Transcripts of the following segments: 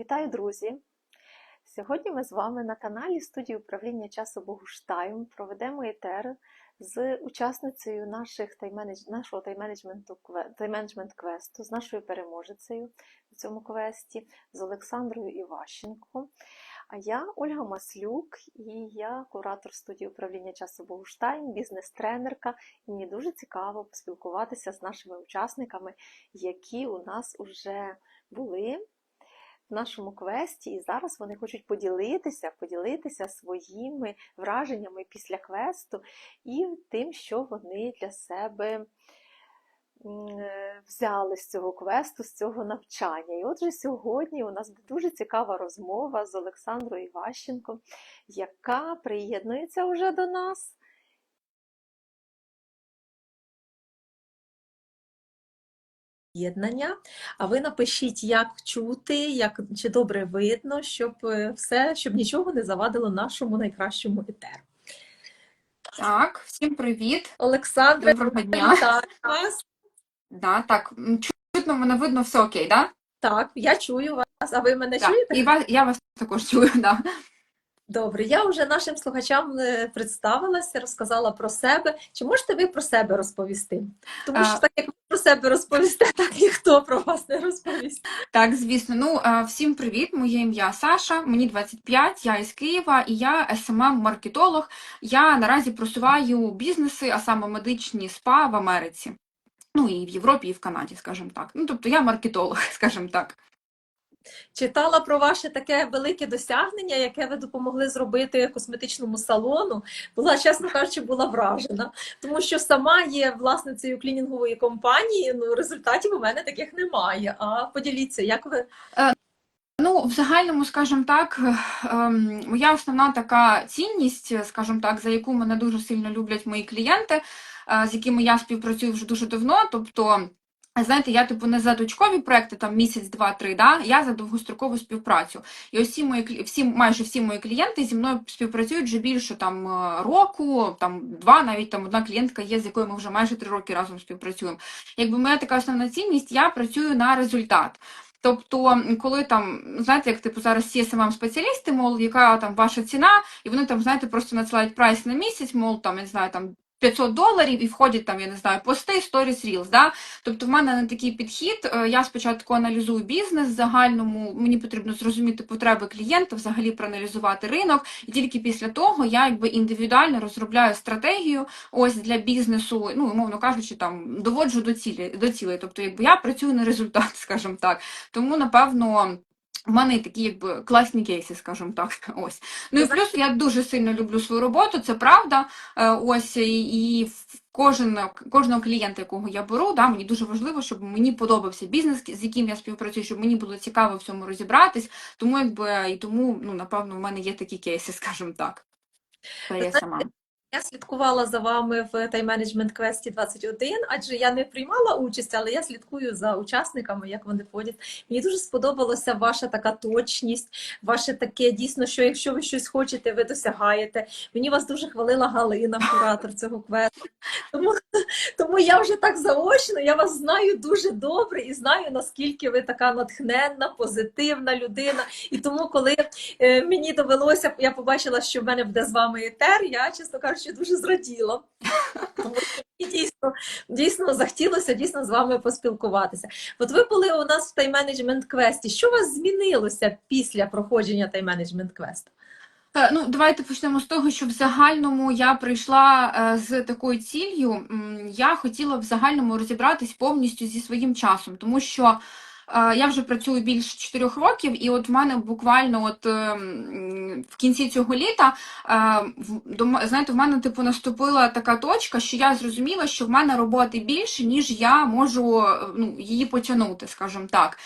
Вітаю, друзі! Сьогодні ми з вами на каналі студії управління часу Богуштайм проведемо етер з учасницею наших тайм-менедж- нашого тайм-менеджменту тайм-менеджмент квесту, з нашою переможецею у цьому квесті, з Олександрою Іващенко. А я Ольга Маслюк, і я куратор студії управління часу Богуштайм, бізнес-тренерка. І мені дуже цікаво поспілкуватися з нашими учасниками, які у нас вже були в нашому квесті, і зараз вони хочуть поділитися, поділитися своїми враженнями після квесту і тим, що вони для себе е, взяли з цього квесту, з цього навчання. І отже, сьогодні у нас буде дуже цікава розмова з Олександрою Іващенко, яка приєднується вже до нас. Єднання. А ви напишіть, як чути, як чи добре видно, щоб е, все, щоб нічого не завадило нашому найкращому етеру. Так, всім привіт. Олександра, Доброго дня. вас. Да, так, чутно мене видно, все окей, да? Так, я чую вас. А ви мене Так, чуєте? і вас, я вас також чую, да. Добре, я вже нашим слухачам е, представилася, розказала про себе. Чи можете ви про себе розповісти? Тому що так як ви про себе розповісте, так ніхто про вас не розповість. Так, звісно. Ну, всім привіт. Моє ім'я Саша, мені 25, я із Києва, і я SMM-маркетолог. Я наразі просуваю бізнеси, а саме медичні спа в Америці. Ну, і в Європі, і в Канаді, скажімо так. Ну, тобто я маркетолог, скажімо так. Читала про ваше таке велике досягнення, яке ви допомогли зробити косметичному салону. Була, чесно кажучи, була вражена, тому що сама є власницею клінінгової компанії. Ну, результатів у мене таких немає. А поділіться, як ви Ну, в загальному, скажімо так, ем, моя основна така цінність, скажімо так, за яку мене дуже сильно люблять мої клієнти, е, з якими я співпрацюю вже дуже давно. Тобто, знаєте, я типу не за точкові проекти, там місяць, два, три, да, я за довгострокову співпрацю. І ось всі мої всі, майже всі мої клієнти зі мною співпрацюють вже більше там е, року, там два, навіть там одна клієнтка є, з якою ми вже майже три роки разом співпрацюємо. Якби моя така основна цінність, я працюю на результат. Тобто, коли там, знаєте, як типу зараз всі smm спеціалісти, мол, яка там ваша ціна, і вони там, знаєте, просто надсилають прайс на місяць, мол, там, я не знаю, там 500 доларів і входять там, я не знаю, пости, сторіс, рілс, да? Тобто в мене не такий підхід. Е, Я спочатку аналізую бізнес в загальному, мені потрібно зрозуміти потреби клієнта, взагалі проаналізувати ринок, і тільки після того я якби індивідуально розробляю стратегію ось для бізнесу, ну, умовно кажучи, там доводжу до цілі, до цілей. Тобто, якби я працюю на результат, скажімо так. Тому, напевно, в мене такі якби класні кейси, скажімо так. Ось. Ну і плюс я дуже сильно люблю свою роботу, це правда. Е, Ось і, кожен, кожного клієнта, якого я беру, да, мені дуже важливо, щоб мені подобався бізнес, з яким я співпрацюю, щоб мені було цікаво в цьому розібратись. Тому якби і тому, ну напевно, в мене є такі кейси, скажімо так. Це я сама. Я слідкувала за вами в тайм-менеджмент квесті 21, адже я не приймала участь, але я слідкую за учасниками, як вони ходять. Мені дуже сподобалася ваша така точність, ваше таке дійсно, що якщо ви щось хочете, ви досягаєте. Мені вас дуже хвалила Галина, куратор цього квесту. Тому, тому я вже так заочно, я вас знаю дуже добре і знаю, наскільки ви така натхненна, позитивна людина. І тому, коли е, мені довелося, я побачила, що в мене буде з вами етер, я, чесно кажучи, дуже зраділа. Тому дійсно, дійсно захотілося дійсно з вами поспілкуватися. От ви були у нас в тайм-менеджмент квесті. Що у вас змінилося після проходження тайм-менеджмент квесту? Ну, давайте почнемо з того, що в загальному я прийшла е, з такою ціллю. Я хотіла в загальному розібратись повністю зі своїм часом, тому що я вже працюю більше 4 років, і от в мене буквально от е, в кінці цього літа, е, знаєте, в мене типу наступила така точка, що я зрозуміла, що в мене роботи більше, ніж я можу е, ну, її потягнути, скажімо так.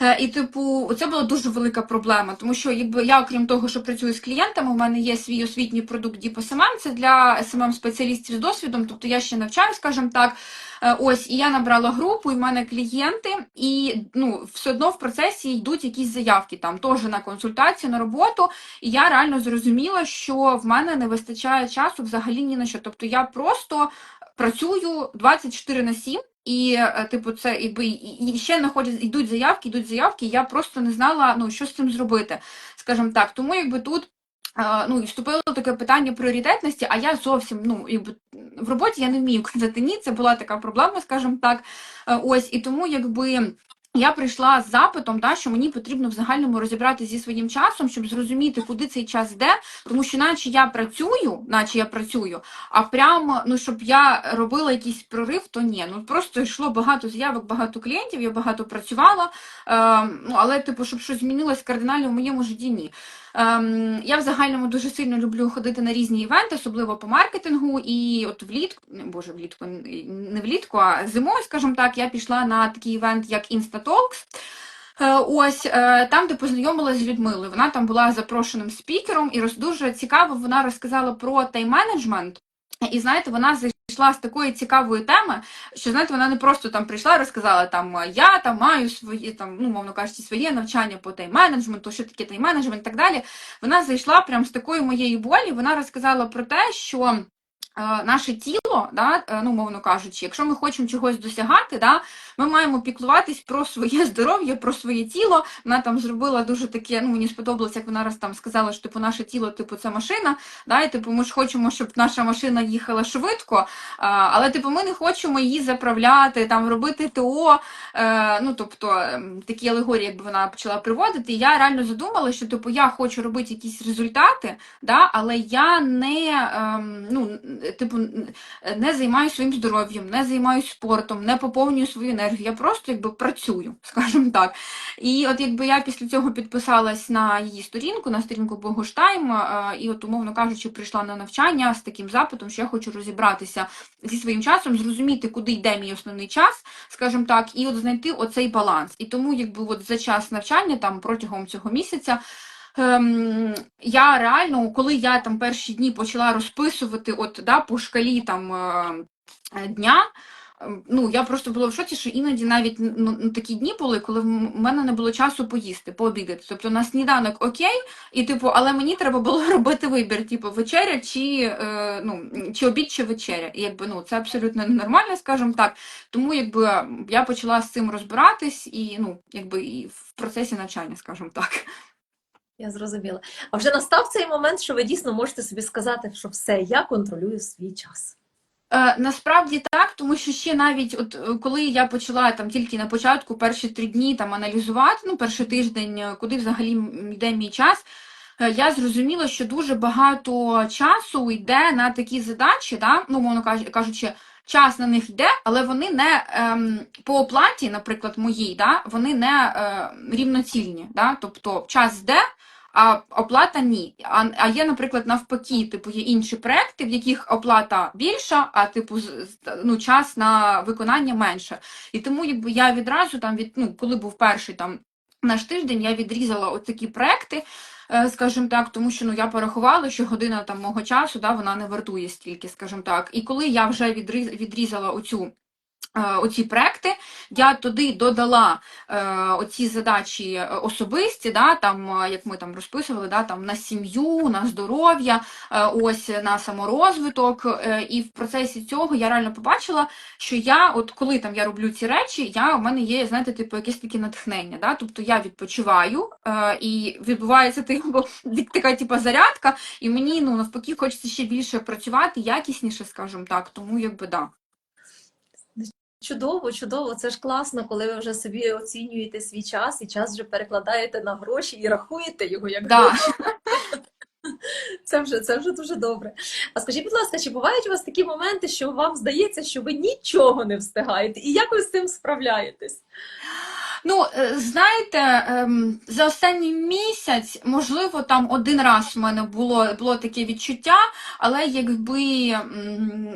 Е, І, типу, це була дуже велика проблема, тому що якби я, окрім того, що працюю з клієнтами, у мене є свій освітній продукт Deep SMM, це для smm спеціалістів з досвідом, тобто я ще навчаю, скажімо так. Е, Ось, і я набрала групу, і в мене клієнти, і ну, все одно в процесі йдуть якісь заявки, там теж на консультацію, на роботу. І я реально зрозуміла, що в мене не вистачає часу взагалі ні на що. Тобто я просто працюю 24 на 7, І, е, типу, це якби і ще находять, йдуть заявки, йдуть заявки. Я просто не знала, ну що з цим зробити, скажімо так. Тому якби тут. е, Ну, і вступило таке питання пріоритетності, а я зовсім ну якби в роботі я не вмію казати ні. Це була така проблема, скажімо так. Е, Ось і тому, якби я прийшла з запитом, да, що мені потрібно в загальному розібратися зі своїм часом, щоб зрозуміти, куди цей час йде, тому що наче я працюю, наче я працюю, а прямо ну щоб я робила якийсь прорив, то ні. Ну просто йшло багато заявок, багато клієнтів, я багато працювала. Е, ну але, типу, щоб щось змінилось кардинально в моєму житті, ні. Ем, я в загальному дуже сильно люблю ходити на різні івенти, особливо по маркетингу. І от влітку, боже, влітку, не влітку, а зимою, скажімо так, я пішла на такий івент, як InstaTalks. Е, Ось е, там, де познайомилася з Людмилою. Вона там була запрошеним спікером, і дуже цікаво вона розказала про тайм-менеджмент. І знаєте, вона зайшла з такої цікавої теми, що знаєте, вона не просто там прийшла, і розказала там я там маю свої там, ну мовно кажучи, своє навчання по тайм-менеджменту, що таке тайм-менеджмент і так далі. Вона зайшла прям з такої моєї болі. Вона розказала про те, що. Е, Наше тіло, да, е, ну мовно кажучи, якщо ми хочемо чогось досягати, да, ми маємо піклуватись про своє здоров'я, про своє тіло. Вона там зробила дуже таке, ну мені сподобалось, як вона раз там сказала, що типу наше тіло, типу, це машина. Да, і типу, ми ж хочемо, щоб наша машина їхала швидко, але типу, ми не хочемо її заправляти, там робити ТО. Е, ну тобто ем, такі алегорії, якби вона почала приводити. І я реально задумала, що типу я хочу робити якісь результати, да, але я не ем, ну, типу, не займаюся своїм здоров'ям, не займаюся спортом, не поповнюю свою енергію. Я просто якби працюю, скажімо так. І от якби я після цього підписалась на її сторінку, на сторінку Богоштайм, е, і от, умовно кажучи, прийшла на навчання з таким запитом, що я хочу розібратися зі своїм часом, зрозуміти, куди йде мій основний час, скажімо так, і от знайти оцей баланс. І тому, якби от за час навчання, там протягом цього місяця. Ем, я реально, коли я там перші дні почала розписувати от, да, по шкалі там, е, дня, ем, ну, я просто була в шоці, що іноді навіть ну, ну, такі дні були, коли в мене не було часу поїсти, пообідати. Тобто на сніданок окей, і типу, але мені треба було робити вибір, типу, вечеря чи, е, ну, чи обід, чи вечеря. І якби ну, це абсолютно ненормально, скажімо так. Тому якби я почала з цим розбиратись і ну, якби і в процесі навчання, скажімо так. Я зрозуміла. А вже настав цей момент, що ви дійсно можете собі сказати, що все, я контролюю свій час. Е, насправді так, тому що ще навіть от е, коли я почала там тільки на початку перші три дні там аналізувати, ну перший тиждень, е, куди взагалі йде мій час, я зрозуміла, що дуже багато часу йде на такі задачі, да? ну, мовно кажучи, час на них йде, але вони не ем, по оплаті, наприклад, моїй, да? вони не е, рівноцільні. Да? Тобто час йде, а оплата ні. А, а є, наприклад, навпаки, типу, є інші проекти, в яких оплата більша, а типу, ну, час на виконання менше. І тому я відразу там від, ну, коли був перший там наш тиждень, я відрізала от такі проекти, е, скажімо так, тому що ну я порахувала, що година там мого часу, да, вона не вартує стільки, скажімо так. І коли я вже відріз- відрізала оцю. Е, Оці проекти, я туди додала е, оці задачі е, особисті, да, там, е, як ми там розписували, да, там, на сім'ю, на здоров'я, е, ось на саморозвиток. Е, і в процесі цього я реально побачила, що я, от коли там я роблю ці речі, я, у мене є, знаєте, типу, якесь таке натхнення. Да? Тобто я відпочиваю, е, і відбувається типу, така типу, зарядка, і мені ну, навпаки хочеться ще більше працювати, якісніше, скажімо так, тому якби да. Чудово, чудово. Це ж класно, коли ви вже собі оцінюєте свій час і час вже перекладаєте на гроші і рахуєте його як Да. гроші. Це вже, це вже дуже добре. А скажіть, будь ласка, чи бувають у вас такі моменти, що вам здається, що ви нічого не встигаєте? І як ви з цим справляєтесь? Ну, е, знаєте, ем, за останній місяць, можливо, там один раз в мене було, було таке відчуття, але якби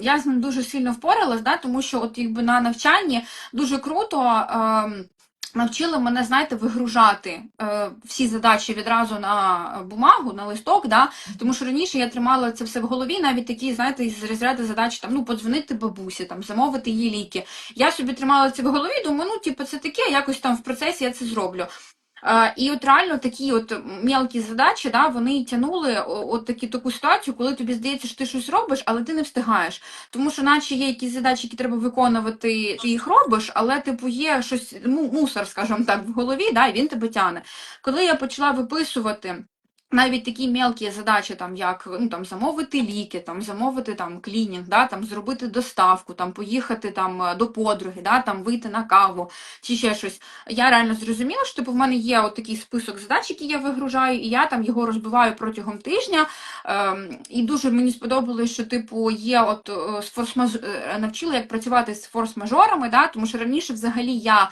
я з ним дуже сильно впоралась, да, тому що от якби на навчанні дуже круто. Навчили мене, знаєте, вигружати е, всі задачі відразу на бумагу, на листок, да? тому що раніше я тримала це все в голові, навіть такі, знаєте, із розряду задач, там, ну, подзвонити бабусі, там, замовити її ліки. Я собі тримала це в голові, думаю, ну, типу, це таке, якось там в процесі я це зроблю. Е, І от реально такі от мелкі задачі, да, вони тягнули от такі, таку ситуацію, коли тобі здається, що ти щось робиш, але ти не встигаєш. Тому що наче є якісь задачі, які треба виконувати, ти їх робиш, але типу є щось, мусор, скажімо так, в голові, да, і він тебе тягне. Коли я почала виписувати навіть такі мелкі задачі, там як ну там замовити ліки, там замовити там клінінг, да, там зробити доставку, там поїхати там е, до подруги, да, там вийти на каву чи ще щось. Я реально зрозуміла, що типу в мене є от такий список задач, які я вигружаю, і я там його розбиваю протягом тижня. Ем, і дуже мені сподобалось, що типу є от е, з форс-маж... е, навчила, як працювати з форс-мажорами, да, тому що раніше взагалі я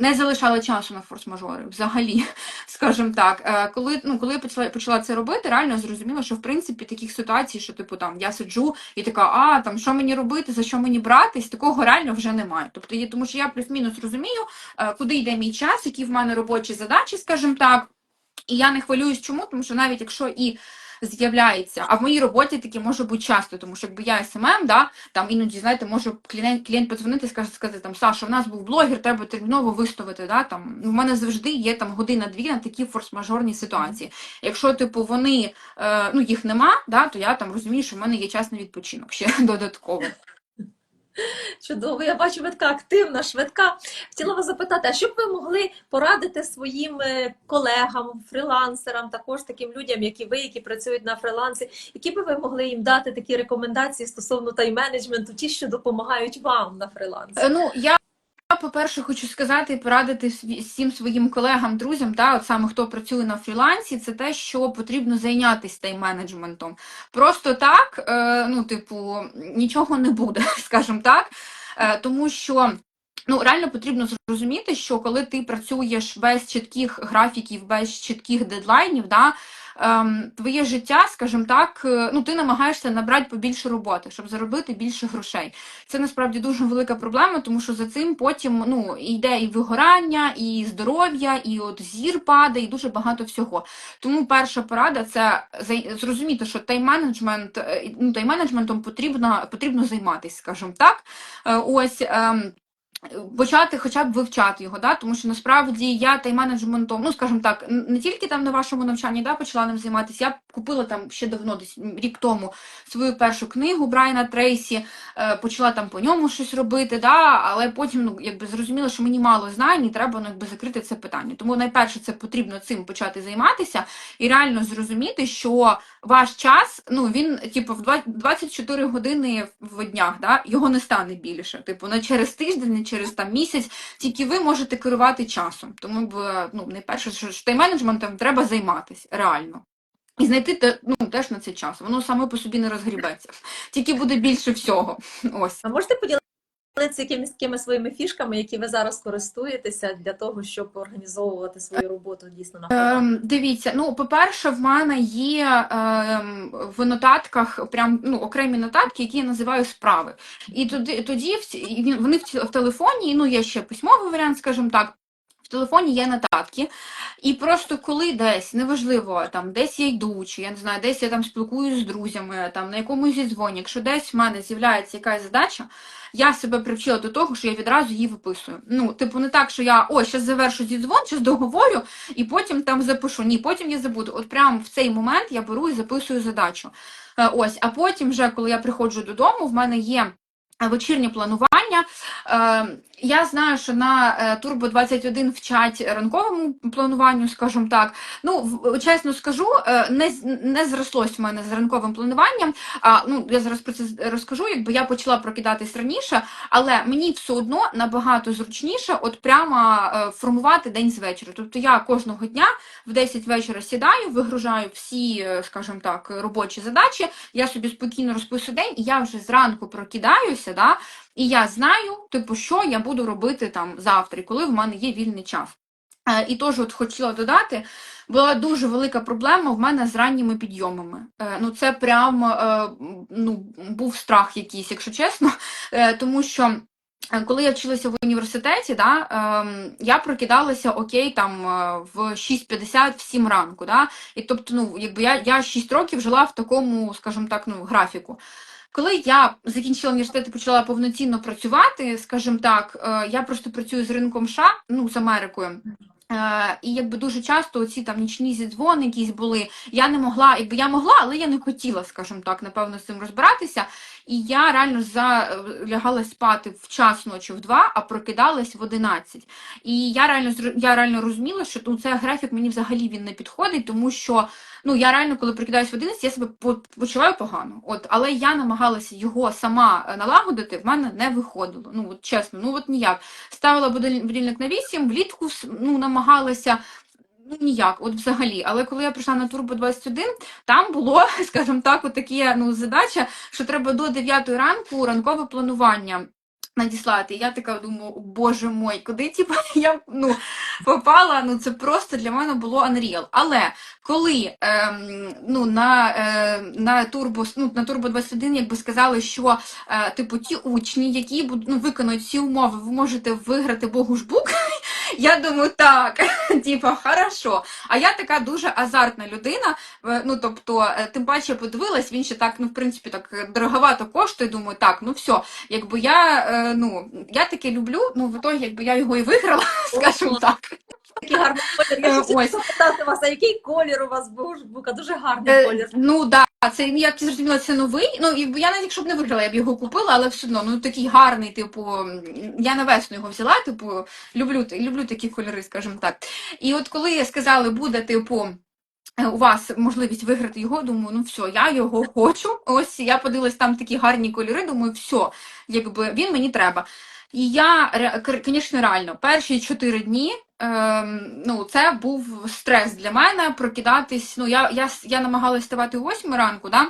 не залишала часу на форс-мажори, взагалі, скажімо так. Е, коли, ну, коли я почала, почала це робити, реально зрозуміла, що в принципі таких ситуацій, що типу там я сиджу і така, а там що мені робити, за що мені братись, такого реально вже немає. Тобто, є, тому що я плюс-мінус розумію, е, куди йде мій час, які в мене робочі задачі, скажімо так. І я не хвилююсь чому, тому що навіть якщо і з'являється, а в моїй роботі таке може бути часто, тому що якби я СММ, да, там іноді, знаєте, може клієнт, клієнт подзвонити і сказати, там, Саша, в нас був блогер, треба терміново виставити, да, там, ну, в мене завжди є там година-дві на такі форс-мажорні ситуації. Якщо, типу, вони, е, ну, їх нема, да, то я там розумію, що в мене є час на відпочинок ще додатково. Чудово, я бачу, ви така активна, швидка. Хотіла вас запитати, а що б ви могли порадити своїм е, колегам, фрілансерам, також таким людям, як і ви, які працюють на фрілансі, які би ви могли їм дати такі рекомендації стосовно тайм-менеджменту, ті, що допомагають вам на фрілансі? Е, Ну, я, по-перше, хочу сказати і порадити всім своїм колегам, друзям, та, от саме хто працює на фрілансі, це те, що потрібно зайнятися тайм-менеджментом. Просто так, е, ну, типу, нічого не буде, скажімо так, е, тому що. Ну, реально потрібно зрозуміти, що коли ти працюєш без чітких графіків, без чітких дедлайнів, да, твоє життя, скажімо так, е, ну, ти намагаєшся набрати побільше роботи, щоб заробити більше грошей. Це насправді дуже велика проблема, тому що за цим потім ну, йде і вигорання, і здоров'я, і от зір падає, і дуже багато всього. Тому перша порада це зрозуміти, що тайм-менеджмент, е, ну, тайм-менеджментом потрібно, потрібно займатися, скажімо так. Е, Ось. Почати хоча б вивчати його, да? тому що насправді я тайм-менеджментом, ну скажімо так, не тільки там на вашому навчанні да, почала ним займатися, я купила там ще давно, десь рік тому, свою першу книгу Брайана Трейсі, е, почала там по ньому щось робити, да, але потім ну, якби зрозуміла, що мені мало знань, і треба ну, якби, закрити це питання. Тому найперше це потрібно цим почати займатися і реально зрозуміти, що ваш час, ну він типу в два- 24 години в днях, да, його не стане більше. Типу, не через тиждень, через там місяць, тільки ви можете керувати часом. Тому б, ну, найперше, що тайм-менеджментом треба займатися реально. І знайти ну, теж на це час. Воно саме по собі не розгрібеться. Тільки буде більше всього. Ось. А можете поділитися якимись такими своїми фішками, які ви зараз користуєтеся для того, щоб організовувати свою роботу дійсно на? Ем, дивіться, ну, по-перше, в мене є ем, в нотатках прям ну, окремі нотатки, які я називаю справи. І тоді, тоді в вони в, в телефоні, ну, є ще письмовий варіант, скажімо так. Телефоні є нотатки, і просто коли десь, неважливо, там десь я йду, чи я не знаю, десь я там спілкуюсь з друзями, там на якомусь зідзвоні, якщо десь в мене з'являється якась задача, я себе привчила до того, що я відразу її виписую. Ну, типу, не так, що я ой, зараз завершу зідзвон, зараз договорю, і потім там запишу. Ні, потім я забуду. От прямо в цей момент я беру і записую задачу. Е, Ось, а потім, вже коли я приходжу додому, в мене є. е, Вечірнє планування. Я знаю, що на е, Турбо 21 вчать ранковому плануванню, скажімо так. Ну, чесно скажу, е, не, не зрослось в мене з ранковим плануванням. А, ну, я зараз про це розкажу, якби я почала прокидатись раніше, але мені все одно набагато зручніше от прямо е, формувати день з вечора. Тобто я кожного дня в 10 вечора сідаю, вигружаю всі, скажімо так, робочі задачі, я собі спокійно розписую день, і я вже зранку прокидаюся, да, і я знаю, типу, що я буду робити там завтра, коли в мене є вільний час. Е, І теж от хотіла додати, була дуже велика проблема в мене з ранніми підйомами. Е, Ну, це прям е, ну, був страх якийсь, якщо чесно, Е, тому що. е, Коли я вчилася в університеті, да, ем, я прокидалася окей там е, в 6.50 в 7 ранку. Да, і тобто, ну, якби я, я 6 років жила в такому, скажімо так, ну, графіку. Коли я закінчила університет і почала повноцінно працювати, скажімо так, е, я просто працюю з ринком США, ну, з Америкою. Е, і якби дуже часто ці там нічні зідзвони якісь були. Я не могла, якби я могла, але я не хотіла, скажімо так, напевно, з цим розбиратися. І я реально за, лягала спати в час ночі в два, а прокидалась в 11. І я реально я реально розуміла, що ну, цей графік мені взагалі він не підходить, тому що ну я реально, коли прокидаюсь в 11, я себе почуваю погано. От, але я намагалася його сама е, налагодити, в мене не виходило. Ну от чесно, ну от ніяк. Ставила будильник на 8, влітку ну, намагалася. Ну, ніяк, от взагалі. Але коли я прийшла на Турбо 21, там було, скажімо так, от ну, задача, що треба до 9 ранку ранкове планування надіслати. Я така думаю, боже мой, куди типу, я ну, попала, ну це просто для мене було unreal. Але коли ем, ну, на, е, на, Турбо, ну, на Турбо 21 якби сказали, що е, типу, ті учні, які ну, виконують ці умови, ви можете виграти Богушбук, я думаю, так, типа, хорошо. А я така дуже азартна людина. Ну, тобто, е, тим паче подивилась, він ще так, ну, в принципі, так е, дороговато коштує. Думаю, так, ну все, якби я, е, ну, я таке люблю, ну, в ітогі, якби я його і виграла, скажімо так. Такий гарний колір. Я запитати вас, а який колір у вас був? Дуже гарний колір. Ну да, це як я зрозуміла, це новий. Ну якби я навіть якщо б не виграла, я б його купила, але все одно ну такий гарний, типу, я на весну його взяла, типу, люблю люблю такі кольори, скажімо так. І от коли сказали, буде, типу. е, У вас можливість виграти його, думаю, ну все, я його хочу. Ось я подивилась там такі гарні кольори, думаю, все, якби він мені треба. І я, звісно, реально, перші чотири дні ем, ну, це був стрес для мене прокидатись. Ну, я, я, я намагалась ставати о 8 ранку, да?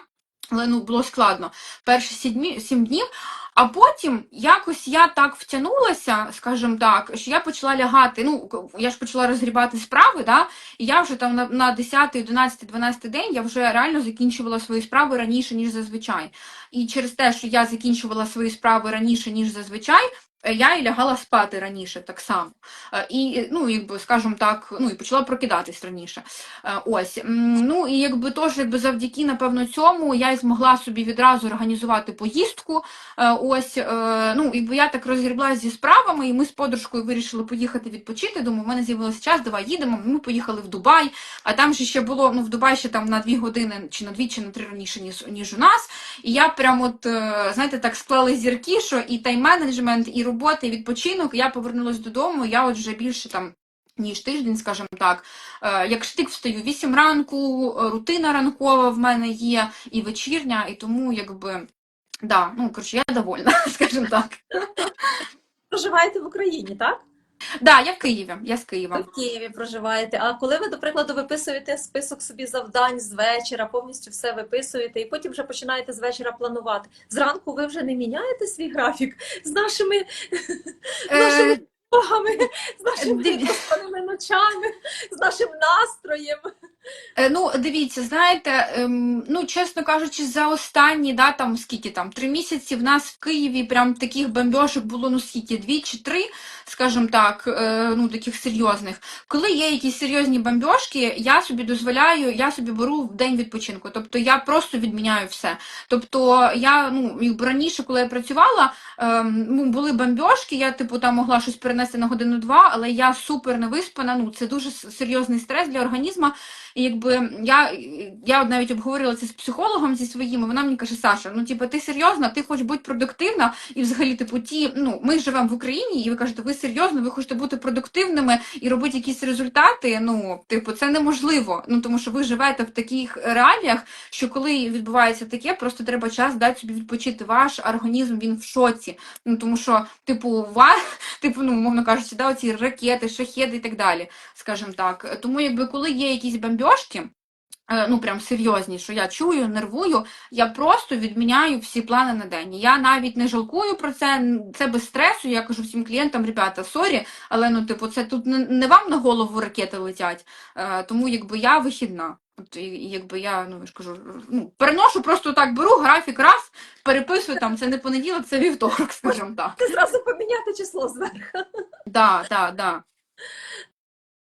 але ну, було складно. Перші сім днів, сім днів. А потім якось я так втягнулася, скажімо так, що я почала лягати. Ну, я ж почала розгрібати справи, да? і я вже там на, на 10, 11, 12 день я вже реально закінчувала свої справи раніше, ніж зазвичай. І через те, що я закінчувала свої справи раніше, ніж зазвичай, я і лягала спати раніше так само. Е, І, ну, якби, скажімо так, ну, і почала прокидатись раніше. Е, Ось. Ну, і якби теж, якби завдяки, напевно, цьому я й змогла собі відразу організувати поїздку. Е, Ось, е, ну, якби я так розгріблася зі справами, і ми з подружкою вирішили поїхати відпочити. Думаю, у мене з'явився час, давай їдемо. Ми поїхали в Дубай, а там же ще було, ну, в Дубай ще там на дві години, чи на дві, чи на три раніше, ніж, ніж у нас. І я прям от, е, знаєте, так склали зірки, що і тайм-менеджмент, і робота, і відпочинок. Я повернулася додому, я от вже більше там. Ніж тиждень, скажімо так. Е, Як штик встаю 8 ранку, рутина ранкова в мене є, і вечірня, і тому якби. Да, ну коротше, я довольна, скажімо так. Проживаєте в Україні, так? Да, я в Києві, я з Ви в Києві проживаєте. А коли ви, до прикладу, виписуєте список собі завдань з вечора, повністю все виписуєте, і потім вже починаєте з вечора планувати. Зранку ви вже не міняєте свій графік з нашими, нашими Е, дорогами, з нашими ночами, з нашим настроєм. Е, Ну, дивіться, знаєте, ем, ну, чесно кажучи, за останні, да, там, скільки там, три місяці в нас в Києві прям таких бомбьошок було, ну, скільки, дві чи три, скажімо так, е, ну, таких серйозних. Коли є якісь серйозні бомбьошки, я собі дозволяю, я собі беру в день відпочинку, тобто я просто відміняю все. Тобто я, ну, раніше, коли я працювала, ем, ну, були бомбьошки, я, типу, там могла щось перенести на годину-два, але я супер не виспана, ну, це дуже серйозний стрес для організму, і якби я, я навіть обговорила це з психологом зі своїм, і вона мені каже, Саша, ну типу, ти серйозно, ти хочеш бути продуктивна, і взагалі, типу, ті, ну, ми живемо в Україні, і ви кажете, ви серйозно, ви хочете бути продуктивними і робити якісь результати. Ну, типу, це неможливо. Ну тому що ви живете в таких реаліях, що коли відбувається таке, просто треба час дати собі відпочити. Ваш організм він в шоці. Ну тому що, типу, ва, типу, ну, мовно кажучи, да, оці ракети, шахеди і так далі скажімо так. Тому якби коли є якісь бомбьошки, ну прям серйозні, що я чую, нервую, я просто відміняю всі плани на день. Я навіть не жалкую про це, це без стресу. Я кажу всім клієнтам, ребята, сорі, але ну, типу, це тут не, вам на голову ракети летять, е, тому якби я вихідна. От, якби я, ну я ж кажу, ну, переношу, просто так беру графік раз, переписую там, це не понеділок, це вівторок, скажімо так. Ти зразу поміняти число зверху. Да, да, да.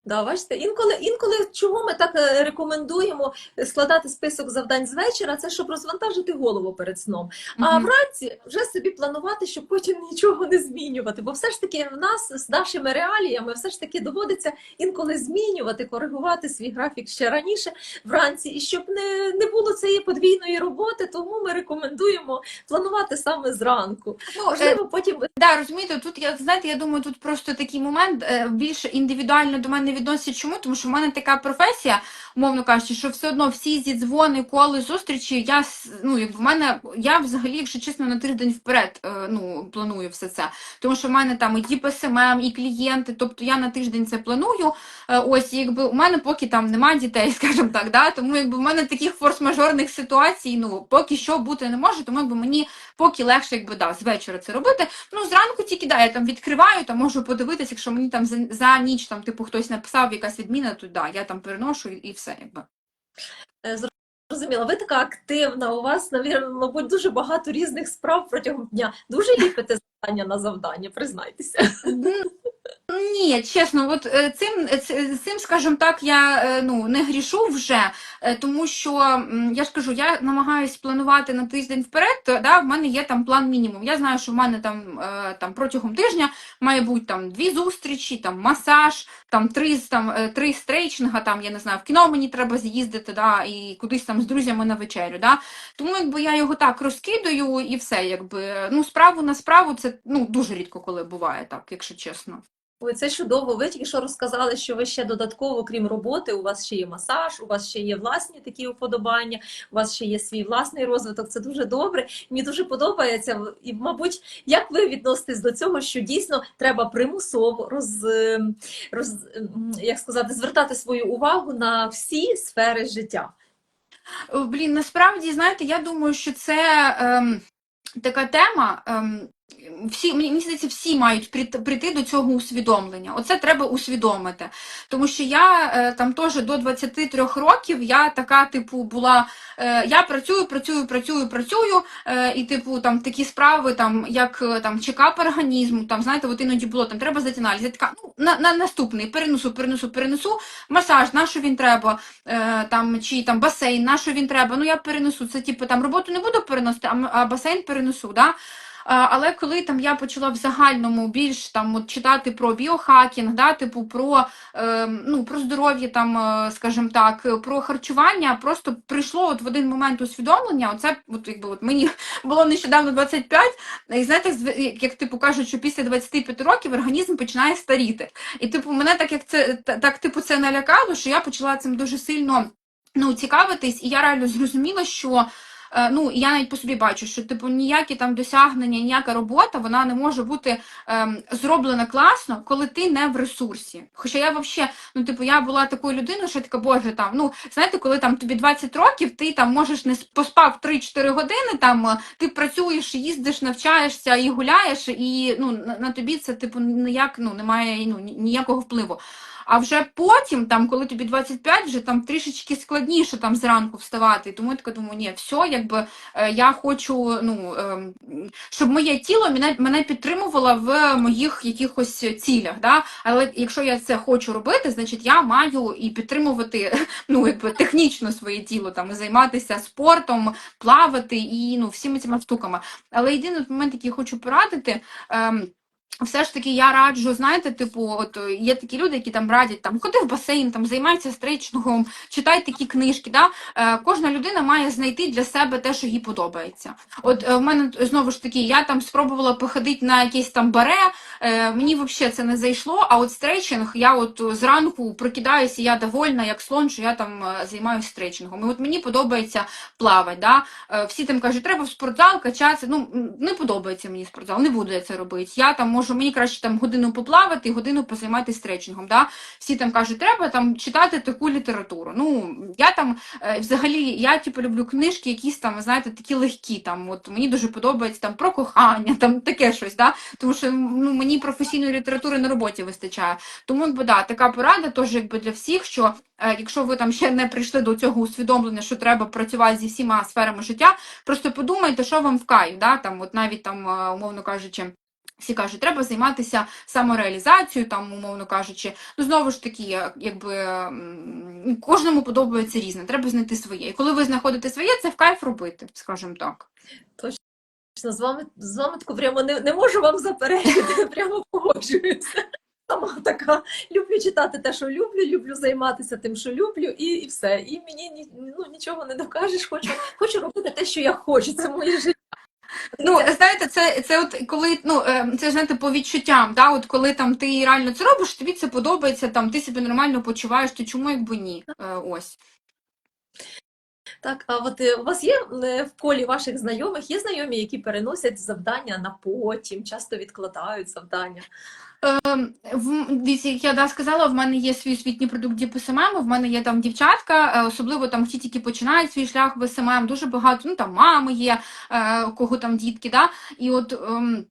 Да, бачите, інколи, інколи чого ми так е, рекомендуємо складати список завдань з вечора, це щоб розвантажити голову перед сном. А Мгм. вранці вже собі планувати, щоб потім нічого не змінювати. Бо все ж таки в нас з нашими реаліями все ж таки доводиться інколи змінювати, коригувати свій графік ще раніше вранці. І щоб не, не було цієї подвійної роботи, тому ми рекомендуємо планувати саме зранку. Ну, е, потім Да, розумієте, тут я знаєте, я думаю, тут просто такий момент е, більш індивідуально до мене відносять. Чому? Тому що в мене така професія, умовно кажучи, що все одно всі зі дзвони, коли зустрічі, я ну як в мене, я взагалі, якщо чесно, на тиждень вперед е, ну планую все це. Тому що в мене там і ПСМ, і клієнти, тобто я на тиждень це планую. Е, Ось, якби у мене поки там немає дітей, скажімо так, да, тому якби в мене таких форс-мажорних ситуацій, ну поки що бути не може, тому якби мені поки легше, якби да, з вечора це робити. Ну, зранку тільки да, я там відкриваю, там можу подивитися, якщо мені там за, за ніч там, типу, хтось написав якась відміна, то да, я там переношу і, і все, якби. Е, Зрозуміло, ви така активна, у вас, мабуть, дуже багато різних справ протягом дня. Дуже ліпите завдання на завдання, признайтеся. Ні, чесно, от е, цим, е, цим, скажімо так, я е, ну, не грішу вже, е, тому що я ж кажу, я намагаюсь планувати на тиждень вперед, то, да, в мене є там план мінімум. Я знаю, що в мене там, е, там протягом тижня має бути там дві зустрічі, там масаж, там три, там, е, три стрейчинга, там, я не знаю, в кіно мені треба з'їздити, да, і кудись там з друзями на вечерю. Да. Тому якби я його так розкидаю і все, якби, ну, справу на справу це ну, дуже рідко коли буває так, якщо чесно. Ой, це чудово. Ви тільки що розказали, що ви ще додатково, крім роботи, у вас ще є масаж, у вас ще є власні такі уподобання, у вас ще є свій власний розвиток. Це дуже добре. Мені дуже подобається. І, мабуть, як ви відноситесь до цього, що дійсно треба примусово роз, ем, роз ем, як сказати, звертати свою увагу на всі сфери життя. Блін, насправді, знаєте, я думаю, що це ем, така тема. Ем, всі, мені, здається, всі мають прийти, до цього усвідомлення. Оце треба усвідомити. Тому що я е, там теж до 23 років я така, типу, була. Е, я працюю, працюю, працюю, працюю, е, і, типу, там такі справи, там, як там, чекап організму, там, знаєте, от іноді було, там треба здати аналіз. Я така, ну, на, на наступний, перенесу, перенесу, перенесу, масаж, на що він треба, там, чи там басейн, на що він треба, ну я перенесу. Це типу там роботу не буду переносити, а басейн перенесу. Да? Але коли там я почала в загальному більш там от читати про біохакінг, да, типу про, е, ну, про здоров'я, там, е, скажімо так, про харчування, просто прийшло от в один момент усвідомлення. Оце от, якби, от мені було нещодавно 25, і знаєте, як типу кажуть, що після 25 років організм починає старіти. І типу, мене так як це так, типу, це налякало, що я почала цим дуже сильно ну, цікавитись, і я реально зрозуміла, що. Е, Ну, я навіть по собі бачу, що типу ніякі там досягнення, ніяка робота, вона не може бути ем, зроблена класно, коли ти не в ресурсі. Хоча я взагалі, ну типу, я була такою людиною, що така, боже, там, ну знаєте, коли там тобі 20 років, ти там можеш не поспав 3-4 години, там е, ти працюєш, їздиш, навчаєшся і гуляєш, і ну на тобі це типу ніяк ну немає ну, ніякого впливу. А вже потім, там, коли тобі 25, вже там трішечки складніше там зранку вставати. Тому я така думаю, ні, все, якби е, я хочу, ну, ем, щоб моє тіло мене, мене підтримувало в моїх якихось цілях. Да? Але якщо я це хочу робити, значить я маю і підтримувати ну, якби, технічно своє тіло, там, і займатися спортом, плавати і ну, всіми цими штуками. Але єдиний момент, який я хочу порадити. Все ж таки я раджу, знаєте, типу, от е, є такі люди, які там радять там ходи в басейн, там займайся стрейчингом, читай такі книжки. Да? Е, кожна людина має знайти для себе те, що їй подобається. От е, в мене е, знову ж таки, я там спробувала походити на якесь там баре, е, мені взагалі це не зайшло. А от стрейчинг, я от е, зранку прокидаюся, я довольна, як слон, що я там займаюся стрейчингом. І от мені подобається плавати. Да? Е, Всі там кажуть, треба в спортзал качатися. Ну, не подобається мені спортзал, не буду я це робити. Я там мені краще там годину поплавати, годину позайматися стретчингом. Да? Всі там кажуть, треба там читати таку літературу. Ну, я там е, взагалі, я типу люблю книжки, якісь там, знаєте, такі легкі. Там, от мені дуже подобається там про кохання, там таке щось, да? тому що ну, мені професійної літератури на роботі вистачає. Тому, якби, да, така порада теж якби для всіх, що е, якщо ви там ще не прийшли до цього усвідомлення, що треба працювати зі всіма сферами життя, просто подумайте, що вам в кайф, да? там, от навіть там, е, умовно кажучи. Всі кажуть, треба займатися самореалізацією, там, умовно кажучи. Ну, знову ж таки, якби кожному подобається різне, треба знайти своє. І коли ви знаходите своє, це в кайф робити, скажімо так. Точно, з вами з вами таку прямо не, не можу вам заперечити, прямо погоджуюся. Сама така люблю читати те, що люблю, люблю займатися тим, що люблю, і, і все. І мені ні, ну, нічого не докажеш. Хочу, хочу робити те, що я хочу. Це моє життя. Ну, знаєте, це, це от коли, ну, е, це знаєте, по відчуттям, да? от коли там ти реально це робиш, тобі це подобається, там, ти себе нормально почуваєш, то чому якби ні? Е, ось. Так, а от е, у вас є в колі ваших знайомих, є знайомі, які переносять завдання на потім, часто відкладають завдання. Ем, як я сказала, в мене є свій освітній продукт Deep СММ, в мене є там дівчатка, е, особливо там ті, тільки починають свій шлях в СММ, дуже багато, ну там мами є, е, кого там дітки, да? і от ем,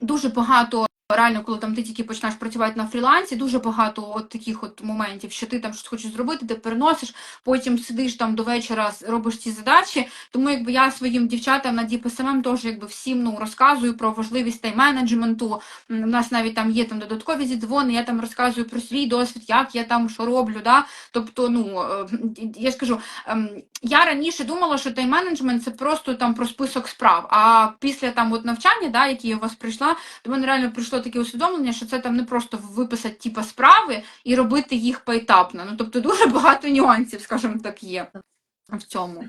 дуже багато. Реально, коли там ти тільки починаєш працювати на фрілансі, дуже багато от таких от моментів, що ти там щось хочеш зробити, ти переносиш, потім сидиш там до вечора, робиш ці задачі. Тому якби я своїм дівчатам на DPSMM теж якби всім ну розказую про важливість тайм-менеджменту, У нас навіть там є там додаткові зідзвони, я там розказую про свій досвід, як я там що роблю. Да? Тобто, ну е, я ж кажу, ем, я раніше думала, що тайм-менеджмент це просто там про список справ. А після там от навчання, да, які я у вас прийшла, до мене реально прийшло таке усвідомлення, що це там не просто виписати типа справи і робити їх поетапно. Ну тобто дуже багато нюансів, скажімо так, є в цьому.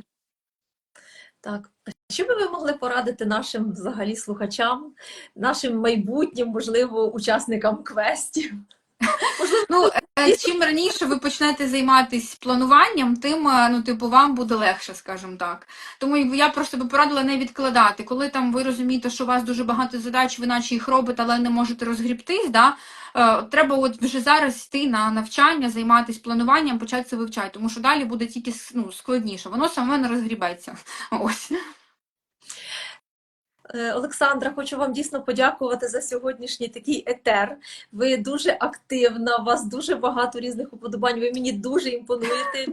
Так, що би ви могли порадити нашим взагалі слухачам, нашим майбутнім, можливо, учасникам квестів? Ну, е, чим раніше ви почнете займатися плануванням, тим е, ну, типу, вам буде легше, скажімо так. Тому я просто би порадила не відкладати. Коли там ви розумієте, що у вас дуже багато задач, ви наче їх робите, але не можете розгрібтись, да? е, треба от вже зараз йти на навчання, займатися плануванням, почати це вивчати, тому що далі буде тільки ну, складніше. Воно саме не розгрібеться. Ось. Е, Олександра, хочу вам дійсно подякувати за сьогоднішній такий етер. Ви дуже активна, у вас дуже багато різних уподобань. Ви мені дуже імпонуєте.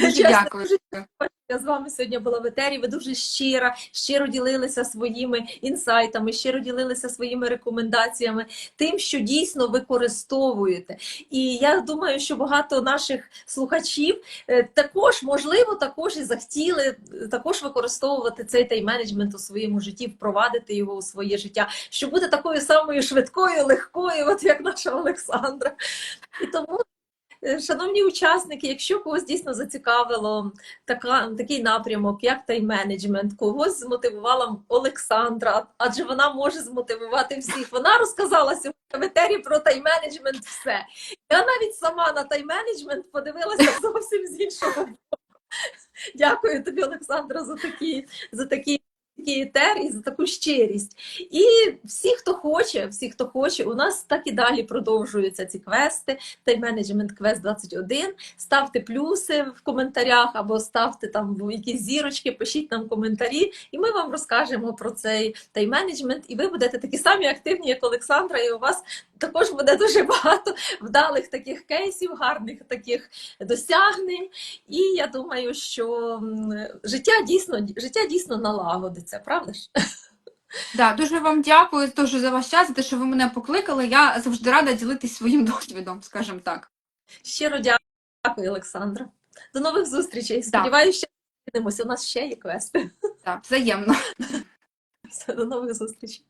Дуже дякую. Я з вами сьогодні була в етері. Ви дуже щира, щиро ділилися своїми інсайтами, щиро ділилися своїми рекомендаціями, тим, що дійсно використовуєте. І я думаю, що багато наших слухачів е, також, можливо, також і захотіли е, також використовувати цей тайм-менеджмент у своєму житті, впровадити його у своє життя, щоб бути такою самою швидкою, легкою, от як наша Олександра. І тому. Е, Шановні учасники, якщо когось дійсно зацікавило така, такий напрямок, як тайм-менеджмент, когось змотивувала Олександра, адже вона може змотивувати всіх. Вона розказала в етері про тайм-менеджмент все. Я навіть сама на тайм-менеджмент подивилася зовсім з іншого боку. Дякую тобі, Олександра, за такі, за такі. Такий етер і за таку щирість. І всі, хто хоче, всі, хто хоче, у нас так і далі продовжуються ці квести. Тайм-менеджмент квест 21. Ставте плюси в коментарях або ставте там якісь зірочки, пишіть нам коментарі, і ми вам розкажемо про цей тайм-менеджмент. І ви будете такі самі активні, як Олександра, і у вас також буде дуже багато вдалих таких кейсів, гарних таких досягнень. І я думаю, що життя дійсно, життя дійсно налагодиться, правда ж? Да, дуже вам дякую дуже за ваш час, за те, що ви мене покликали. Я завжди рада ділитись своїм досвідом, скажімо так. Щиро дякую, Олександра. До нових зустрічей. Сподіваюся, що зустрінемося. У нас ще є квести. Так, взаємно. Все, до нових зустрічей.